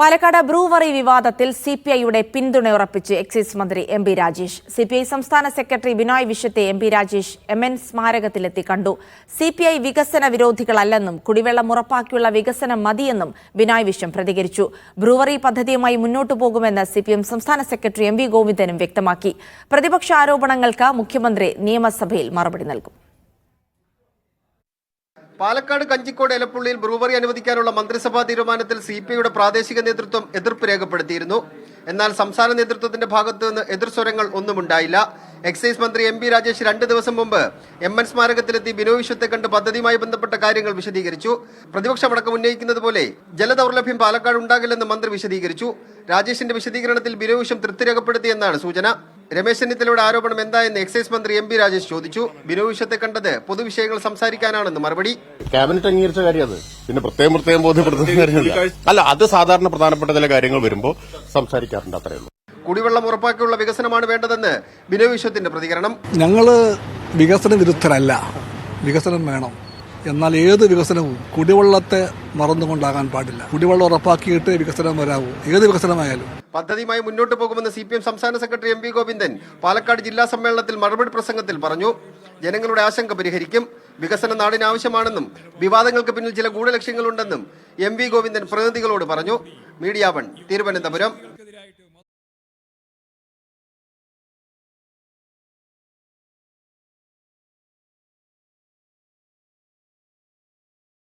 Palakkad brewery വിവാദത്തിൽ C P ഐയുടെ പിന്തുണയുറപ്പിച്ച് എക്സൈസ് മന്ത്രി M P Rajesh. C P I സംസ്ഥാന secretary Binoy വിശ്വത്തെ M P Rajesh M N സ്മാരകത്തിലെത്തി കണ്ടു. സി പി ഐ വികസന വിരോധികളല്ലെന്നും കുടിവെള്ളം ഉറപ്പാക്കിയുള്ള വികസനം മതിയെന്നും ബിനോയ് വിശ്വം പ്രതികരിച്ചു. ബ്രൂവറി പദ്ധതിയുമായി മുന്നോട്ടു പോകുമെന്ന് സി പി എം സംസ്ഥാന സെക്രട്ടറി എം വി ഗോവിന്ദനും വ്യക്തമാക്കി. പ്രതിപക്ഷ ആരോപണങ്ങൾക്ക് മുഖ്യമന്ത്രി നിയമസഭയിൽ മറുപടി നൽകും. പാലക്കാട് കഞ്ചിക്കോട് എലപ്പുള്ളിയിൽ ബ്രൂവറി അനുവദിക്കാനുള്ള മന്ത്രിസഭാ തീരുമാനത്തിൽ സി പി ഐയുടെ പ്രാദേശിക നേതൃത്വം എതിർപ്പ് രേഖപ്പെടുത്തിയിരുന്നു. എന്നാൽ സംസ്ഥാന നേതൃത്വത്തിന്റെ ഭാഗത്തു നിന്ന് എതിർസ്വരങ്ങൾ ഒന്നുമുണ്ടായില്ല. എക്സൈസ് മന്ത്രി എം രാജേഷ് രണ്ട് ദിവസം മുമ്പ് എം എൻ സ്മാരകത്തിലെത്തി ബിനോയ് വിശ്വത്തെ കണ്ട് പദ്ധതിയുമായി ബന്ധപ്പെട്ട കാര്യങ്ങൾ വിശദീകരിച്ചു. പ്രതിപക്ഷമടക്കം ഉന്നയിക്കുന്നത് പോലെ ജലദൗർലഭ്യം പാലക്കാട് ഉണ്ടാകില്ലെന്ന് മന്ത്രി വിശദീകരിച്ചു. രാജേഷിന്റെ വിശദീകരണത്തിൽ ബിനോയ് വിശ്വം തൃപ്തി രേഖപ്പെടുത്തിയെന്നാണ് സൂചന. രമേശ് ചെന്നിത്തലയുടെ ആരോപണം എന്തായെന്ന് എക്സൈസ് മന്ത്രി എം പി രാജേഷ് ചോദിച്ചു. ബിനോവിഷത്തെ വിശ്വത്തെ കണ്ടത് പൊതുവിഷയങ്ങൾ സംസാരിക്കാനാണെന്ന് മറുപടി. ക്യാബിനറ്റ് അംഗീകരിച്ച കാര്യം പിന്നെ പ്രത്യേകം പ്രത്യേകം ബോധ്യപ്പെടുത്തുന്ന കാര്യമില്ല. അല്ല അത് സാധാരണ പ്രധാനപ്പെട്ട ചില കാര്യങ്ങൾ വരുമ്പോൾ സംസാരിക്കാറുണ്ട് അത്രയേ ഉള്ളൂ. കുടിവെള്ളം ഉറപ്പാക്കിയുള്ള വികസനമാണ് വേണ്ടതെന്ന് ബിനോ വിശ്വത്തിന്റെ പ്രതികരണം. ഞങ്ങൾ വികസന വിരുദ്ധരല്ല. വികസനം വേണം. എന്നാൽ ഏത് വികസനവും കുടിവെള്ളത്തെ മറന്നുകൊണ്ടാകാൻ പാടില്ല. കുടിവെള്ളം ഉറപ്പാക്കിയിട്ട് വികസനം വരാവൂ. ഏത് വികസനമായാലും. പദ്ധതിയുമായി മുന്നോട്ട് പോകുമെന്ന് സി പി എം സംസ്ഥാന secretary M V Govindan Palakkad ജില്ലാ സമ്മേളനത്തിൽ മറുപടി പ്രസംഗത്തിൽ പറഞ്ഞു. ജനങ്ങളുടെ ആശങ്ക പരിഹരിക്കും. വികസനം നാടിന് ആവശ്യമാണെന്നും വിവാദങ്ങൾക്ക് പിന്നിൽ ചില ഗൂഢലക്ഷ്യങ്ങളുണ്ടെന്നും എം വി ഗോവിന്ദൻ പ്രതിനിധികളോട് പറഞ്ഞു. Media one Thiruvananthapuram.